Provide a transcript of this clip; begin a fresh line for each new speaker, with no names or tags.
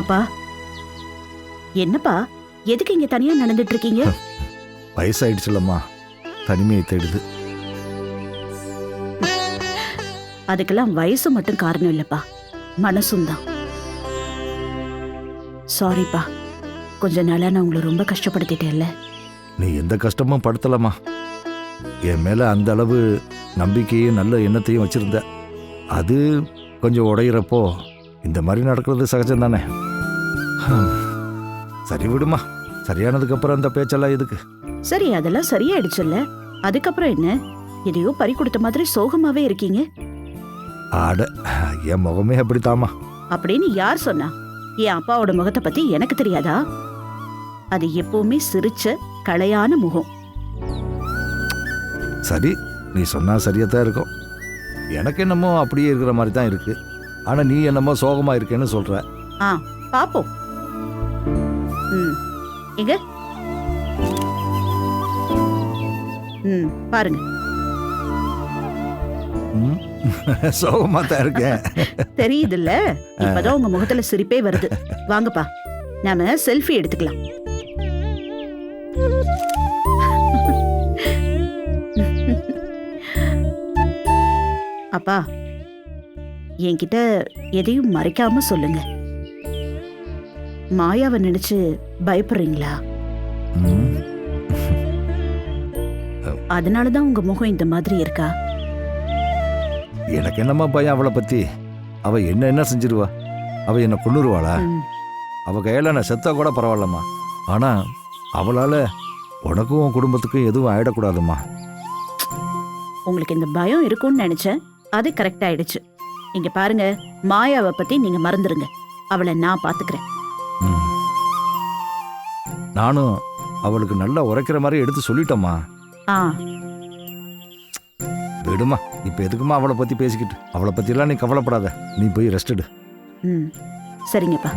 அப்பா. என்னப்பா? எதுக்கு இங்க தனியா நடந்துட்டு இருக்கீங்க
வயசாயிடுச்சுலம்மா. தனிமையை தேடுது.
அதுக்கெல்லாம் வயசு மட்டும் காரணம் இல்லப்பா. மனசும் தான். சாரிப்பா கொஞ்ச நாளா நான் உங்களை ரொம்ப கஷ்டப்படுத்திட்டேன்ல.
நீ எந்த கஷ்டமும் படுத்தலம்மா. என் மேல அந்த அளவு நம்பிக்கையும் நல்ல எண்ணத்தையும் வச்சிருந்த. அது கொஞ்சம் உடையிறப்போ இந்த மாதிரி நடக்கிறது சகஜம் தானே சரி விடுமா சரியானதுக்கு அப்புறம் அந்த பேச்செல்லாம் எதுக்கு?
சரி அதெல்லாம் சரியாயிடுச்சுல்ல. அதுக்கப்புறம் என்ன? எதையோ பறி கொடுத்த மாதிரி சோகமாவே இருக்கீங்க.
ஆட என் முகமே அப்படித்தாம்மா.
அப்படின்னு யார் சொன்னா? என் அப்பாவோட முகத்தை பத்தி எனக்கு தெரியாதா? அது எப்பவுமே சிரிச்ச களையான முகம்.
சரி நீ சொன்னா சரியாத்தான் இருக்கும். எனக்கு என்னமோ அப்படியே இருக்கிற மாதிரி தான் இருக்கு. ஆனா நீ என்னமோ சோகமா இருக்கேன்னு சொல்ற.
ஆ பாப்போம். எங்க ம் பாருங்க.
சோகமா தான் இருக்கேன்.
தெரியுதுல்ல? இப்பதான் உங்க முகத்துல சிரிப்பே வருது. வாங்கப்பா நாம செல்ஃபி எடுத்துக்கலாம். அப்பா என்கிட்ட எதையும் மறைக்காம சொல்லுங்க. மாயாவை நினைச்சு பயப்படுறீங்களா?
ம்,
அதனாலதான் உங்க முகம் இந்த மாதிரி இருக்கா?
எனக்கு என்னம்மா பயம் அவளை பத்தி? அவ என்ன என்ன செஞ்சிருவா? அவ என்ன கொன்னுருவாளா?
ம்,
அவ கையில நான் செத்தா கூட பரவாயில்லம்மா. ஆனா அவளால உனக்கும் உன் குடும்பத்துக்கும் எதுவும் ஆயிடக்கூடாதும்மா.
உங்களுக்கு இந்த பயம் இருக்கும்னு நினைச்சேன். அது கரெக்ட் ஆயிடுச்சு. இங்க பாருங்க மாயாவை பத்தி நீங்க மறந்துருங்க. அவளை நான் பாத்துக்கிறேன்.
நானும் அவளுக்கு நல்லா உரைக்கிற மாதிரி எடுத்து சொல்லிட்டோம்மா.
ஆ.
விடுமா இப்ப எதுக்குமா அவளை பத்தி பேசிக்கிட்டு? அவளை பத்தியெல்லாம் நீ கவலைப்படாத. நீ போய் ரெஸ்ட் எடு.
ம். சரிங்கப்பா.